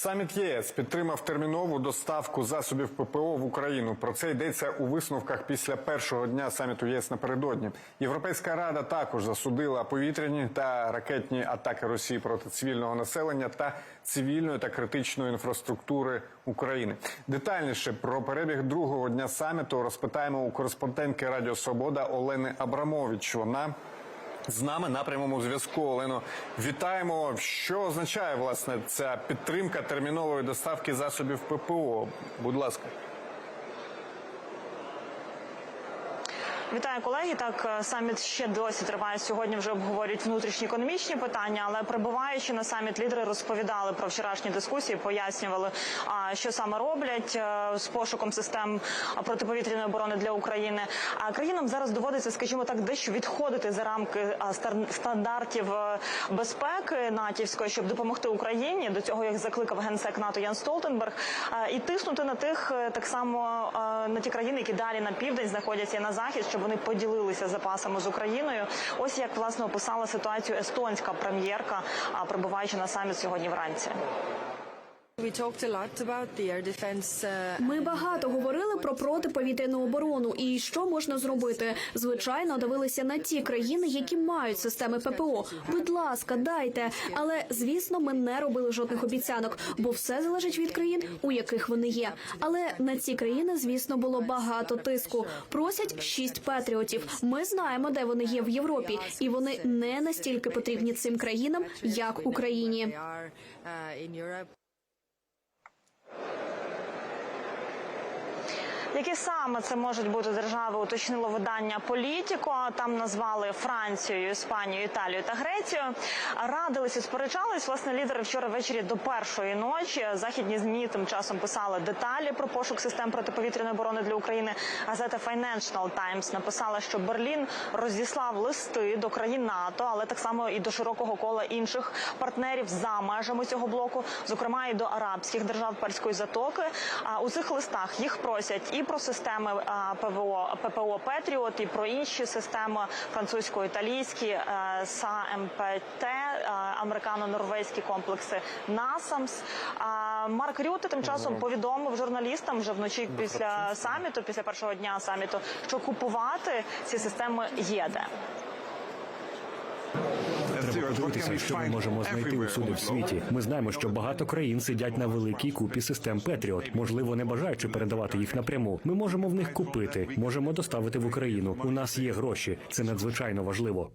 Саміт ЄС підтримав термінову доставку засобів ППО в Україну. Про це йдеться у висновках після першого дня саміту ЄС напередодні. Європейська рада також засудила повітряні та ракетні атаки Росії проти цивільного населення та цивільної та критичної інфраструктури України. Детальніше про перебіг другого дня саміту розпитаємо у кореспондентки Радіо Свобода Олени Абрамович. Вона з нами на прямому зв'язку. Олено, вітаємо. Що означає власне ця підтримка термінової доставки засобів ППО? Будь ласка. Вітаю колеги. Так е, саміт ще досі триває. Сьогодні вже обговорюють внутрішні економічні питання, але прибуваючи на саміт, лідери розповідали про вчорашні дискусії, пояснювали, що саме роблять е, з пошуком систем протиповітряної оборони для України. А країнам зараз доводиться, скажімо так, дещо відходити за рамки стандартів е, безпеки натівської, щоб допомогти Україні. До цього їх закликав генсек НАТО Ян Столтенберг, е, і тиснути на тих е, так само е, на ті країни, які далі на південь знаходяться і на захід, щоб вони поділилися запасами з Україною. Ось як власне описала ситуацію естонська прем'єрка, прибуваючи на саміт сьогодні вранці. Ми багато говорили про протиповітряну оборону і що можна зробити. Звичайно, дивилися на ті країни, які мають системи ППО. Будь ласка, дайте. Але звісно, ми не робили жодних обіцянок, бо все залежить від країн, у яких вони є. Але на ці країни, звісно, було багато тиску. Просять шість патріотів. Ми знаємо, де вони є в Європі, і вони не настільки потрібні цим країнам, як Україні. Amém. Які саме це можуть бути держави, уточнило видання Політіко. Там назвали Францію, Іспанію, Італію та Грецію. Радилися, сперечались. Власне, лідери вчора ввечері до першої ночі. Західні змі тим часом писали деталі про пошук систем протиповітряної оборони для України. Газета Financial Times написала, що Берлін розіслав листи до країн НАТО, але так само і до широкого кола інших партнерів за межами цього блоку, зокрема і до арабських держав Перської затоки. А у цих листах їх просять і про системи ПВО ППО Петріот, і про інші системи французько-італійські е, САМПТ, е, американо-норвезькі комплекси НАСАМС. Марк Рюти тим часом повідомив журналістам вже вночі після саміту, після першого дня саміту, що купувати ці системи є де. Треба подивитися, що ми можемо знайти усюди в світі. Ми знаємо, що багато країн сидять на великій купі систем Петріот, можливо, не бажаючи передавати їх напряму. Ми можемо в них купити, можемо доставити в Україну. У нас є гроші. Це надзвичайно важливо.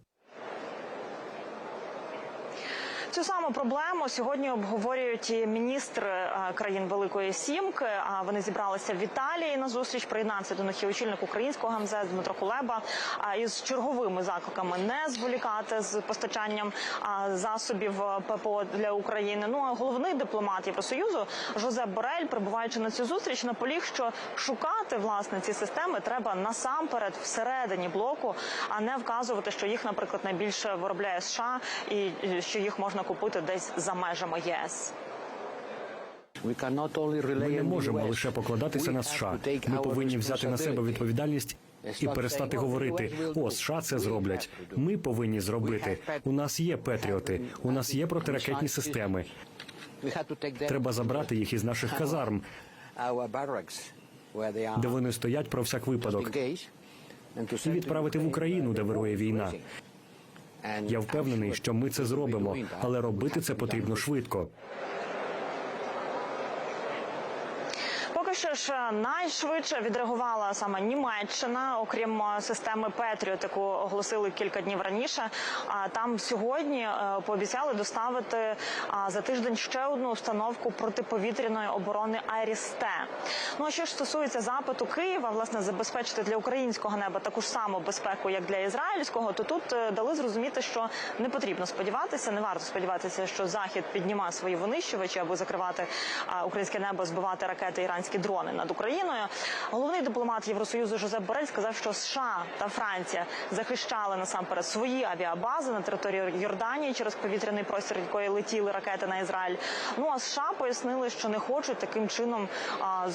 Цю саму проблему сьогодні обговорюють і міністри е, країн Великої Сімки. Вони зібралися в Італії на зустріч. Приєднався до них і очільник українського МЗС Дмитро Кулеба із черговими закликами не зволікати з постачанням засобів е, ППО для України. Ну а головний дипломат Євросоюзу Жозеп Борель, прибуваючи на цю зустріч, наполіг, що шукати власне ці системи треба насамперед всередині блоку, а не вказувати, що їх, наприклад, найбільше виробляє США і що їх можна купити десь за межами ЄС. Ми не можемо лише покладатися на США. Ми повинні взяти на себе відповідальність і перестати говорити: о, США це зроблять. Ми повинні зробити. У нас є петріоти, у нас є протиракетні системи. Треба забрати їх із наших казарм, де вони стоять про всяк випадок, і відправити в Україну, де вирує війна. Я впевнений, що ми це зробимо, але робити це потрібно швидко. Ж е, найшвидше відреагувала саме Німеччина, окрім е, системи Петріот, яку оголосили кілька днів раніше. А там сьогодні е, пообіцяли доставити за тиждень ще одну установку протиповітряної оборони Айрісте. Ну а що ж стосується запиту Києва, власне, забезпечити для українського неба таку ж саму безпеку, як для ізраїльського, то тут дали зрозуміти, що не потрібно сподіватися, не варто сподіватися, що захід підніме свої винищувачі, аби закривати українське небо, збивати ракети американські дрони над Україною. Головний дипломат Євросоюзу Жозеп Борель сказав, що США та Франція захищали насамперед свої авіабази на території Йорданії через повітряний простір, якої летіли ракети на Ізраїль. Ну а США пояснили, що не хочуть таким чином а,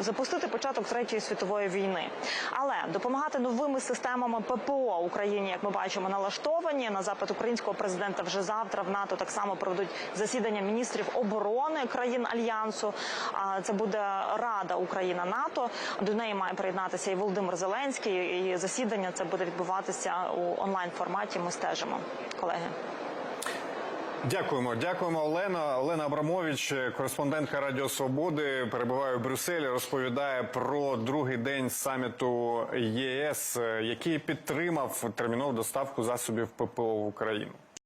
запустити початок третьої світової війни. Але допомагати новими системами ППО Україні, як ми бачимо, налаштовані на запит українського президента вже завтра в НАТО так само проведуть засідання міністрів оборони країн альянсу. А це буде Рада Україна НАТО. До неї має приєднатися і Володимир Зеленський. І засідання це буде відбуватися у онлайн форматі. Ми стежимо, колеги. Дякуємо, дякуємо, Олена. Олена Абрамович, кореспондентка Радіо Свободи, перебуває в Брюсселі. Розповідає про другий день саміту ЄС, який підтримав термінову доставку засобів ППО в Україну.